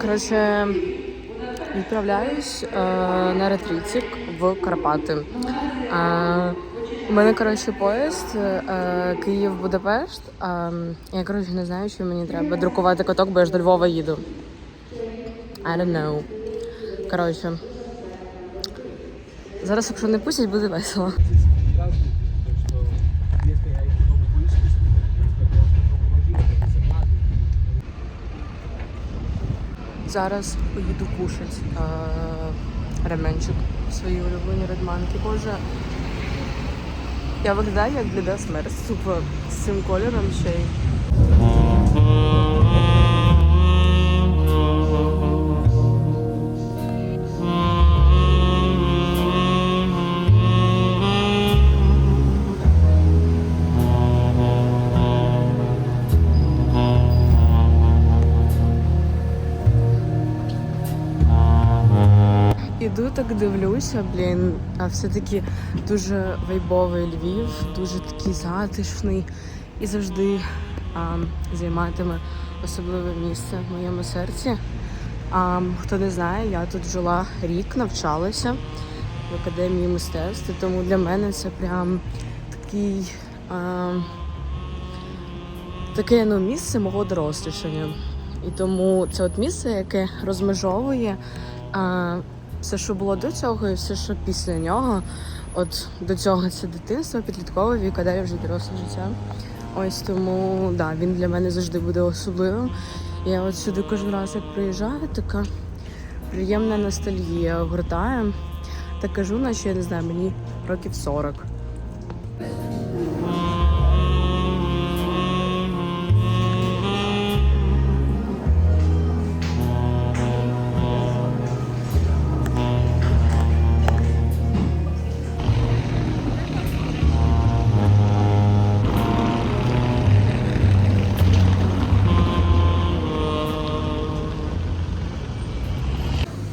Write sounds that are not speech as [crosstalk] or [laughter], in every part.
Коротше, відправляюсь е, на ретритик в Карпати. Е, у мене, коротше, поїзд е, Київ-Будапешт. Е, я, коротше, не знаю, що мені треба друкувати каток, бо я ж до Львова їду. I don't know. Коротше. Зараз, якщо не пустять, буде весело. Зараз поїду кушати е, ременчик свої улюблені редманки. Боже, я виглядаю як бліда смерть, тупо з цим кольором ще й. Іду так дивлюся, блін, а все-таки дуже вайбовий Львів, дуже такий затишний і завжди а, займатиме особливе місце в моєму серці. А, хто не знає, я тут жила рік, навчалася в академії мистецтв, тому для мене це прям такий. А, таке ну, місце мого дорослішання. І тому це от місце, яке розмежовує а, все, що було до цього, і все, що після нього. От до цього це дитинство, підліткове вік, а далі вже доросле життя. Ось тому да, він для мене завжди буде особливим. Я от сюди кожен раз, як приїжджаю, така приємна ностальгія огортає. Та кажу, наче я не знаю, мені років 40.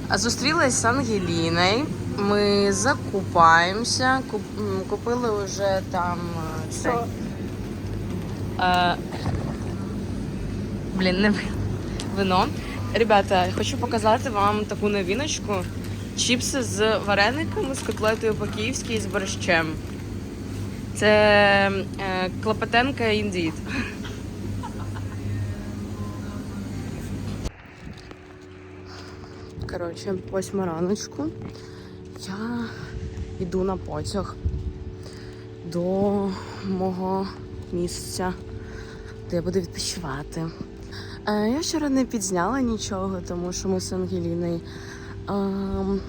А Зустрілась з Ангеліною. Ми закупаємося. Купили вже там е, це. Е, Блін, не вино. Ребята, хочу показати вам таку новіночку. Чіпси з варениками, з котлетою по-київськи і з борщем. Це е, Клопотенка Indeed. Коротше, восьма раночку. Я йду на потяг до мого місця, де я буду відпочивати. Е, я вчора не підзняла нічого, тому що ми з Ангеліною ем,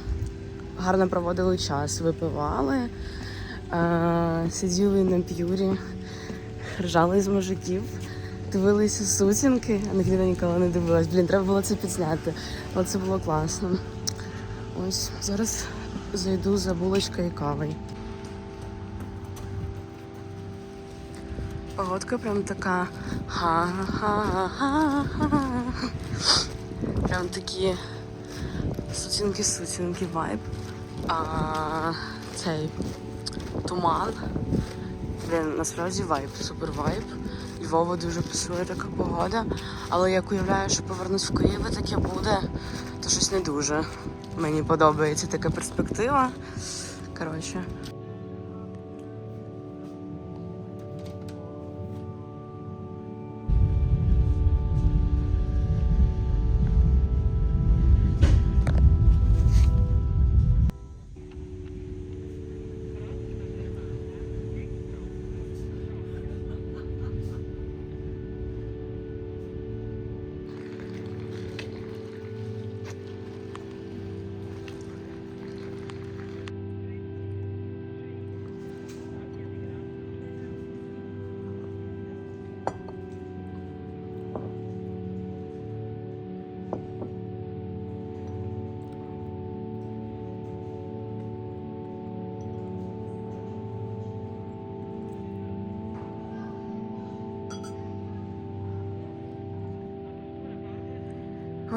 гарно проводили час, випивали, е, сиділи на п'юрі, ржали з мужиків. Дивилися сутінки, Ангеліна ніколи не дивилась. Блін, треба було це підзняти. Але це було класно. Ось зараз зайду за булочкою і кавою. Погодка прям така ха-ха-ха-ха. Прям такі сутінки-сутінки вайб. А цей туман. Блін, насправді вайб, супер вайб. Львову дуже пасує така погода. Але як уявляю, що повернусь в Київ, таке буде, то щось не дуже. Мені подобається така перспектива. Коротше.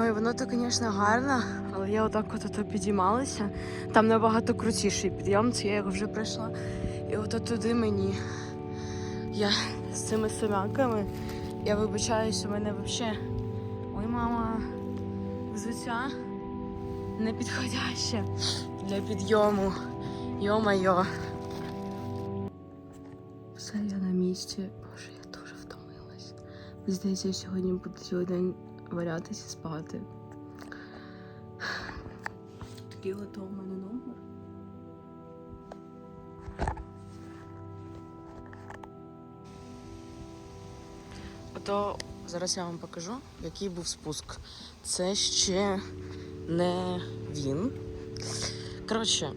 Ой, воно то, звісно, гарно, але я отак от підіймалася. Там набагато крутіший підйом, це я його вже пройшла. І ото туди мені. Я з цими семяками. Я вибачаюсь, у мене взагалі. Ой, мама. взуття не підходяще для підйому. Йо-майо. Все, я на місці. Боже, я дуже втомилась. Здається, сьогодні буду цілий день валятися спати. Такий от у мене номер. Ото зараз я вам покажу, який був спуск. Це ще не він. Коротше,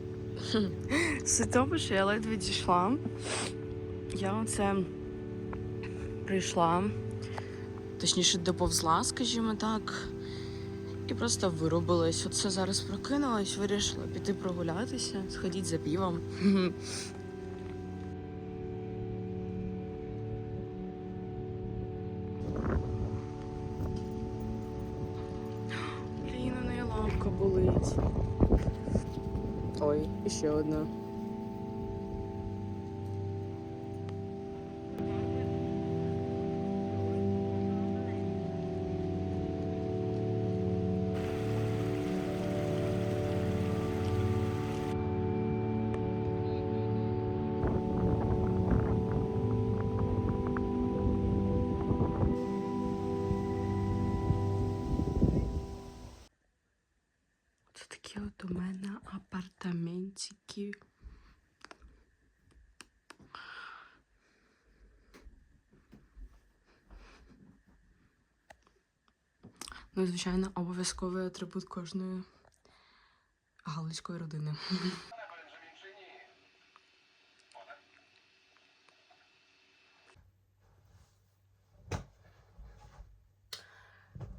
[laughs] суть в тому, що я ледве дійшла. Я оце прийшла, точніше, доповзла, скажімо так, і просто вирубилась. Оце зараз прокинулась, вирішила піти прогулятися, сходіть за півом. Блін, у неї лапка болить. Ой, і ще одна. Апартаментики. Ну і, звичайно, обов'язковий атрибут кожної галицької родини.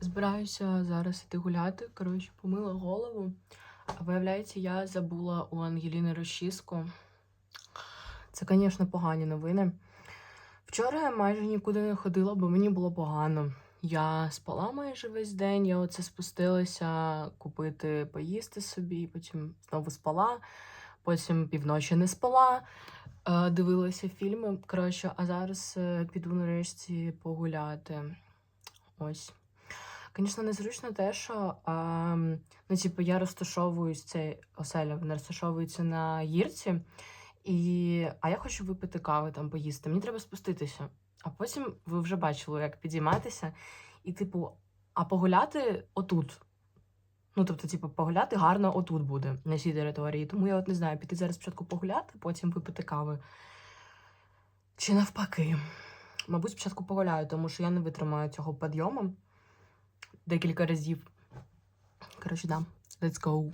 Збираюся зараз іти гуляти. Коротше, помила голову. Виявляється, я забула у Ангеліни розчіску. Це, звісно, погані новини. Вчора я майже нікуди не ходила, бо мені було погано. Я спала майже весь день, я оце спустилася купити поїсти собі, потім знову спала, потім півночі не спала, е, дивилася фільми. Коротше, а зараз е, піду нарешті погуляти. Ось. Звісно, незручно те, що а, ну, типу, я розташовуюсь, цей оселя, вона розташовується на гірці, і, а я хочу випити кави там поїсти. Мені треба спуститися. А потім ви вже бачили, як підійматися, і, типу, а погуляти отут. Ну, тобто, типу, погуляти гарно отут буде, на цій території. Тому я от не знаю, піти зараз спочатку погуляти, потім випити кави. Чи навпаки. Мабуть, спочатку погуляю, тому що я не витримаю цього підйому декілька разів. Коротше, да. Let's go.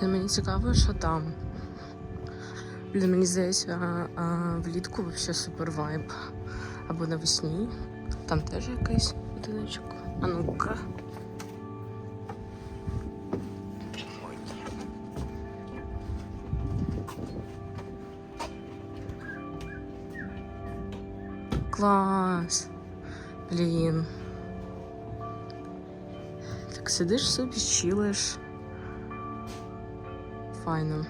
Блін, Мені цікаво, що там. Блін, мені здається, влітку взагалі супер вайб. Або навесні. Там теж якийсь будиночок. А ну-ка. Клас. Блін. Так сидиш собі, чилиш. Файно.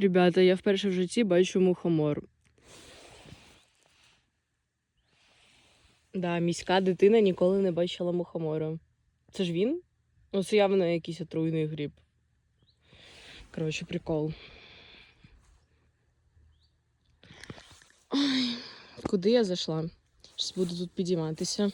Ребята, я вперше в житті бачу мухомор. Да, міська дитина ніколи не бачила мухомора. Це ж він? Ну, це явно якийсь отруйний гриб. Коротше, прикол. Ой, куди я зайшла? Зараз буду тут підійматися.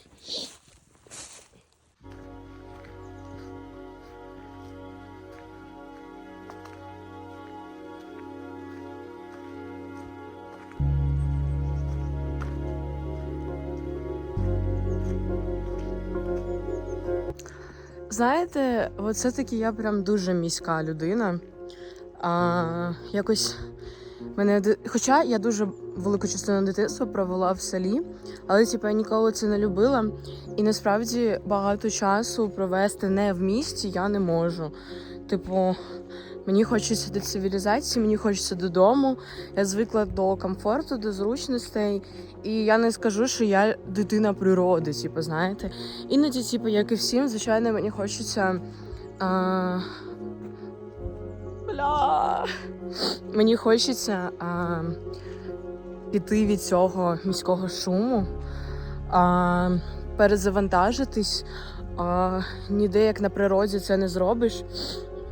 Знаєте, от все-таки я прям дуже міська людина. А, якось мене Хоча я дуже велику частину дитинства провела в селі, але типу, я ніколи це не любила. І насправді багато часу провести не в місті я не можу. Типу, мені хочеться до цивілізації, мені хочеться додому. Я звикла до комфорту, до зручностей. І я не скажу, що я дитина природи, типу, знаєте. Іноді, типу, як і всім, звичайно, мені хочеться. А... Бля. Мені хочеться а... піти від цього міського шуму, а... перезавантажитись. А... Ніде як на природі це не зробиш.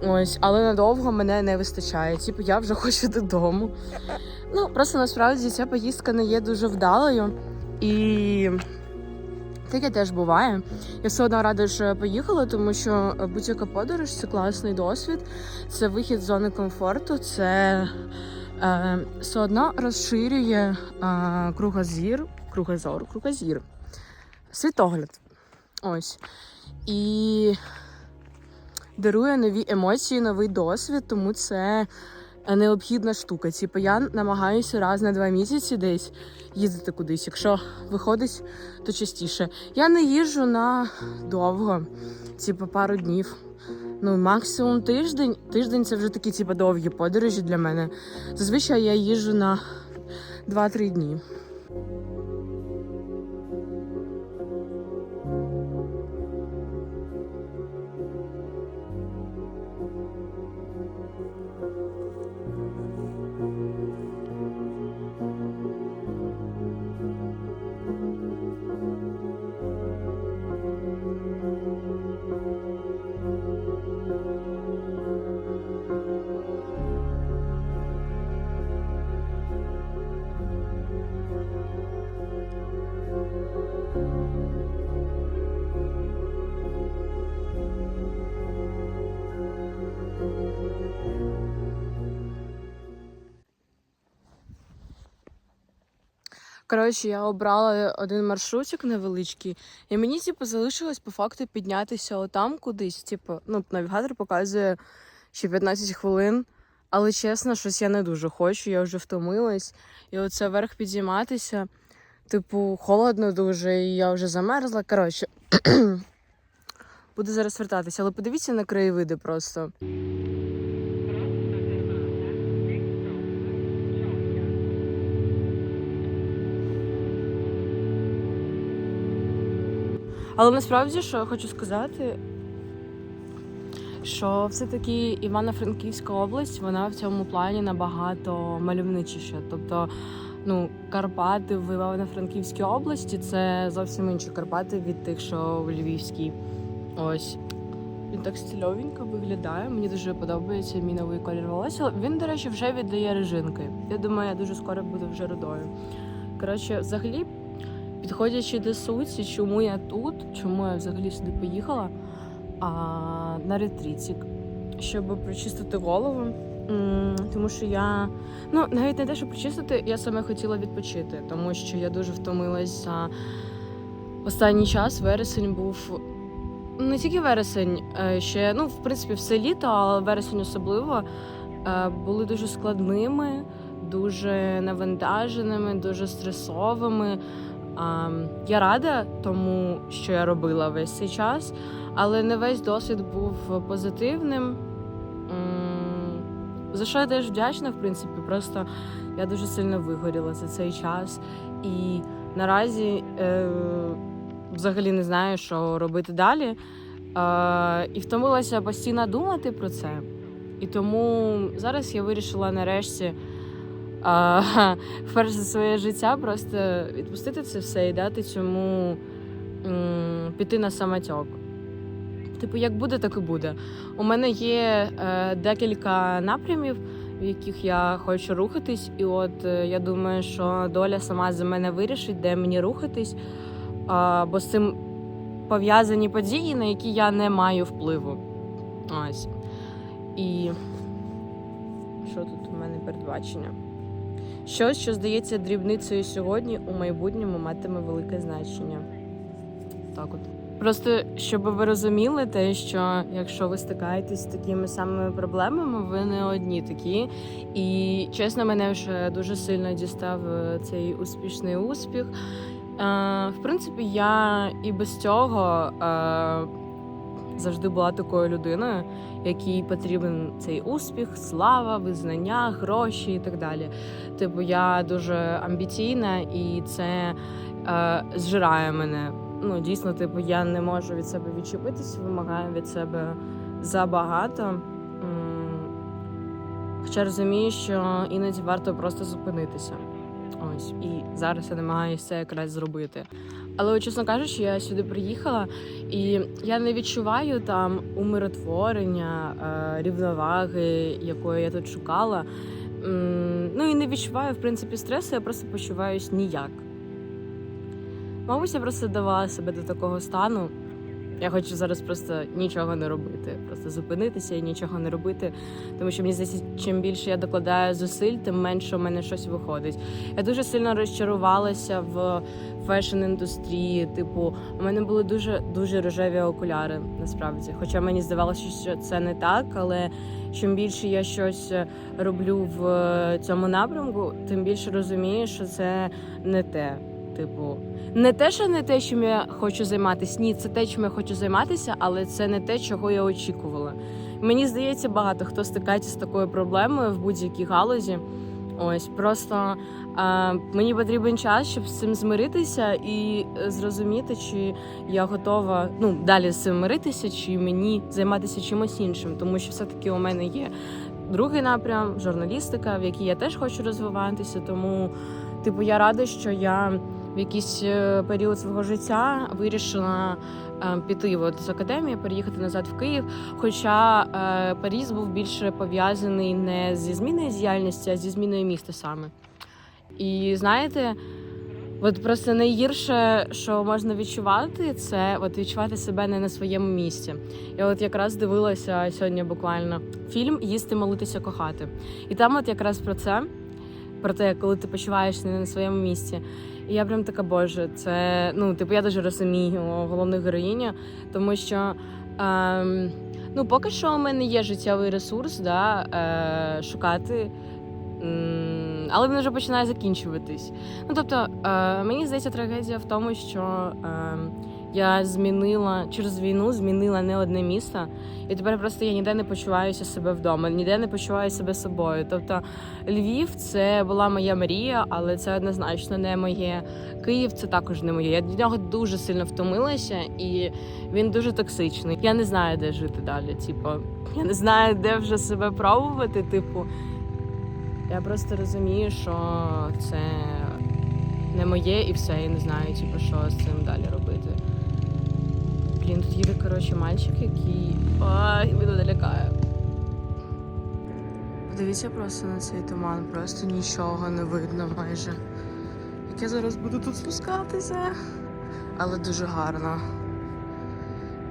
Ось, але надовго мене не вистачає. Типу, я вже [laughs] хочу додому. Ну, просто насправді ця поїздка не є дуже вдалою. І таке теж буває. Я все одно рада, що поїхала, тому що будь-яка подорож це класний досвід, це вихід з зони комфорту, це е, все одно розширює е, кругозір, кругозор, кругозір, світогляд. Ось. І дарує нові емоції, новий досвід, тому це е, необхідна штука. Типу, я намагаюся раз на два місяці десь їздити кудись. Якщо виходить, то частіше. Я не їжджу на довго, типу пару днів. Ну, максимум тиждень. Тиждень це вже такі, типу, довгі подорожі для мене. Зазвичай я їжджу на 2-3 дні. Коротше, я обрала один маршрутик невеличкий, і мені, типу, залишилось по факту піднятися отам кудись. Типу, ну, навігатор показує ще 15 хвилин. Але чесно, щось я не дуже хочу, я вже втомилась. І оце вверх підійматися. Типу, холодно дуже, і я вже замерзла. Коротше, [clears throat] буду зараз вертатися, але подивіться на краєвиди просто. Але насправді, що я хочу сказати, що все-таки Івано-Франківська область, вона в цьому плані набагато мальовничіша. Тобто, ну, Карпати в Івано-Франківській області це зовсім інші Карпати від тих, що в Львівській. Ось. Він так стильовенько виглядає. Мені дуже подобається мій новий колір волосся. Він, до речі, вже віддає режинки. Я думаю, я дуже скоро буду вже рудою. Коротше, взагалі, підходячи до суті, чому я тут, чому я взагалі сюди поїхала а, на ретрітік, щоб прочистити голову. Тому що я, ну навіть не те, щоб прочистити, я саме хотіла відпочити, тому що я дуже втомилась за останній час. Вересень був не тільки вересень, е, ще ну, в принципі, все літо, але вересень особливо е, були дуже складними, дуже навантаженими, дуже стресовими. Я рада тому, що я робила весь цей час, але не весь досвід був позитивним. За що я теж вдячна, в принципі, просто я дуже сильно вигоріла за цей час. І наразі е, взагалі не знаю, що робити далі. Е, і втомилася постійно думати про це. І тому зараз я вирішила нарешті а, [laughs] вперше за своє життя просто відпустити це все і дати цьому піти на самотьок. Типу, як буде, так і буде. У мене є е, декілька напрямів, в яких я хочу рухатись, і от е, я думаю, що доля сама за мене вирішить, де мені рухатись, бо з цим пов'язані події, на які я не маю впливу. Ось. І що тут у мене передбачення? Щось, що здається дрібницею сьогодні, у майбутньому матиме велике значення. Так от. Просто щоб ви розуміли те, що якщо ви стикаєтесь з такими самими проблемами, ви не одні такі. І чесно, мене вже дуже сильно дістав е, цей успішний успіх. Е, в принципі, я і без цього е, завжди була такою людиною, якій потрібен цей успіх, слава, визнання, гроші і так далі. Типу, я дуже амбіційна, і це е, зжирає мене. Ну, дійсно, типу, я не можу від себе відчепитися, вимагаю від себе забагато. Хоча розумію, що іноді варто просто зупинитися. Ось і зараз я намагаюся якраз зробити. Але чесно кажучи, я сюди приїхала, і я не відчуваю там умиротворення, е, рівноваги, якої я тут шукала. Ну і не відчуваю в принципі стресу, я просто почуваюсь ніяк. Мабуть, я просто давала себе до такого стану. Я хочу зараз просто нічого не робити, просто зупинитися і нічого не робити. Тому що мені здається, чим більше я докладаю зусиль, тим менше у мене щось виходить. Я дуже сильно розчарувалася в фешн-індустрії. Типу, у мене були дуже дуже рожеві окуляри, насправді. Хоча мені здавалося, що це не так, але чим більше я щось роблю в цьому напрямку, тим більше розумію, що це не те. Типу, не те, що не те, чим я хочу займатися. Ні, це те, чим я хочу займатися, але це не те, чого я очікувала. Мені здається, багато хто стикається з такою проблемою в будь-якій галузі. Ось просто а, мені потрібен час, щоб з цим змиритися і е, зрозуміти, чи я готова ну далі з цим миритися, чи мені займатися чимось іншим, тому що все-таки у мене є другий напрям журналістика, в якій я теж хочу розвиватися. Тому, типу, я рада, що я в якийсь е, період свого життя вирішила е, піти от з академії, переїхати назад в Київ. Хоча е, Паріз був більше пов'язаний не зі зміною діяльності, а зі зміною міста саме. І знаєте, от просто найгірше, що можна відчувати, це от відчувати себе не на своєму місці. Я от якраз дивилася сьогодні буквально фільм Їсти, молитися, кохати. І там, от якраз про це, про те, коли ти почуваєшся не на своєму місці. І я прям така, боже, це ну, типу, я дуже розумію головну героїню, тому що. Ем, Ну, поки що у мене є життєвий ресурс, да, е, шукати, але він вже починає закінчуватись. Ну, тобто, е, мені здається, трагедія в тому, що е, я змінила через війну, змінила не одне місто, і тепер просто я ніде не почуваюся себе вдома, ніде не почуваю себе собою. Тобто, Львів це була моя мрія, але це однозначно не моє. Київ це також не моє. Я від нього дуже сильно втомилася, і він дуже токсичний. Я не знаю, де жити далі. Типу, я не знаю, де вже себе пробувати. Типу, я просто розумію, що це не моє і все. Я не знаю, типу, що з цим далі робити. Блін, тут їде, коротше, мальчик, який. Ай, мене налякає. Подивіться просто на цей туман, просто нічого не видно майже. Як я зараз буду тут спускатися. Але дуже гарно.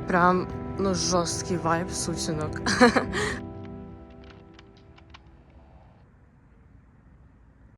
Прям ну жорсткий вайб сутінок. [laughs]